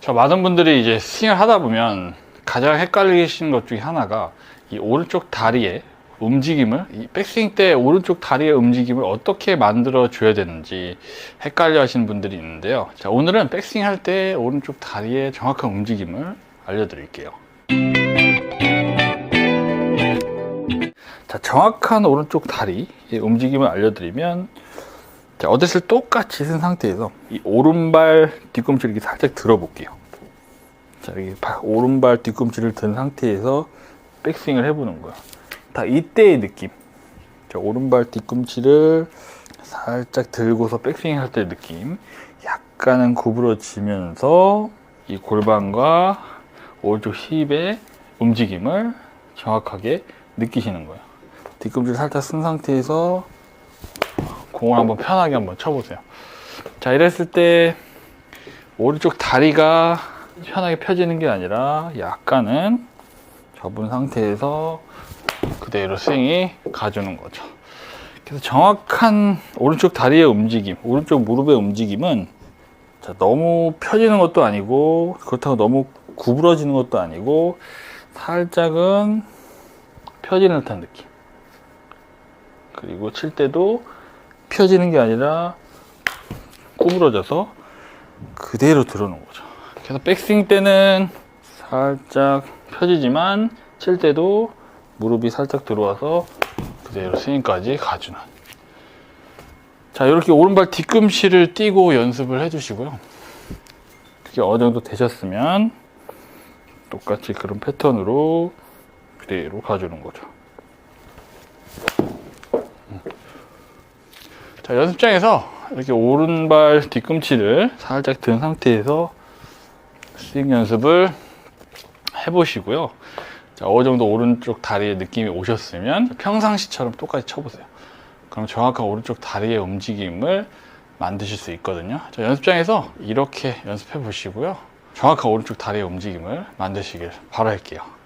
저 많은 분들이 이제 스윙을 하다 보면 가장 헷갈리시는 것 중에 하나가 이 오른쪽 다리의 움직임을 이 백스윙 때 오른쪽 다리의 움직임을 어떻게 만들어 줘야 되는지 헷갈려 하시는 분들이 있는데요. 자, 오늘은 백스윙 할 때 오른쪽 다리의 정확한 움직임을 알려드릴게요. 자, 정확한 오른쪽 다리의 움직임을 알려드리면 자, 어드레스를 똑같이 쓴 상태에서 이 오른발 뒤꿈치를 이렇게 살짝 들어볼게요. 자, 여기 바- 오른발 뒤꿈치를 든 상태에서 백스윙을 해보는 거야. 다 이때의 느낌. 자, 오른발 뒤꿈치를 살짝 들고서 백스윙 할 때의 느낌. 약간은 구부러지면서 이 골반과 오른쪽 힙의 움직임을 정확하게 느끼시는 거예요. 뒤꿈치를 살짝 쓴 상태에서 공을 한번 편하게 한번 쳐보세요. 자, 이랬을 때 오른쪽 다리가 편하게 펴지는 게 아니라 약간은 접은 상태에서 그대로 스윙이 가주는 거죠. 그래서 정확한 오른쪽 다리의 움직임, 오른쪽 무릎의 움직임은 자, 너무 펴지는 것도 아니고 그렇다고 너무 구부러지는 것도 아니고 살짝은 펴지는 듯한 느낌. 그리고 칠 때도 펴지는 게 아니라 구부러져서 그대로 들어오는 거죠. 그래서 백스윙 때는 살짝 펴지지만 칠 때도 무릎이 살짝 들어와서 그대로 스윙까지 가주는. 자, 이렇게 오른발 뒤꿈치를 띄고 연습을 해주시고요. 그게 어느 정도 되셨으면 똑같이 그런 패턴으로 그대로 가주는 거죠. 자, 연습장에서 이렇게 오른발 뒤꿈치를 살짝 든 상태에서 스윙 연습을 해보시고요. 자, 어느 정도 오른쪽 다리의 느낌이 오셨으면 평상시처럼 똑같이 쳐보세요. 그럼 정확한 오른쪽 다리의 움직임을 만드실 수 있거든요. 자, 연습장에서 이렇게 연습해 보시고요. 정확한 오른쪽 다리의 움직임을 만드시길 바랄게요.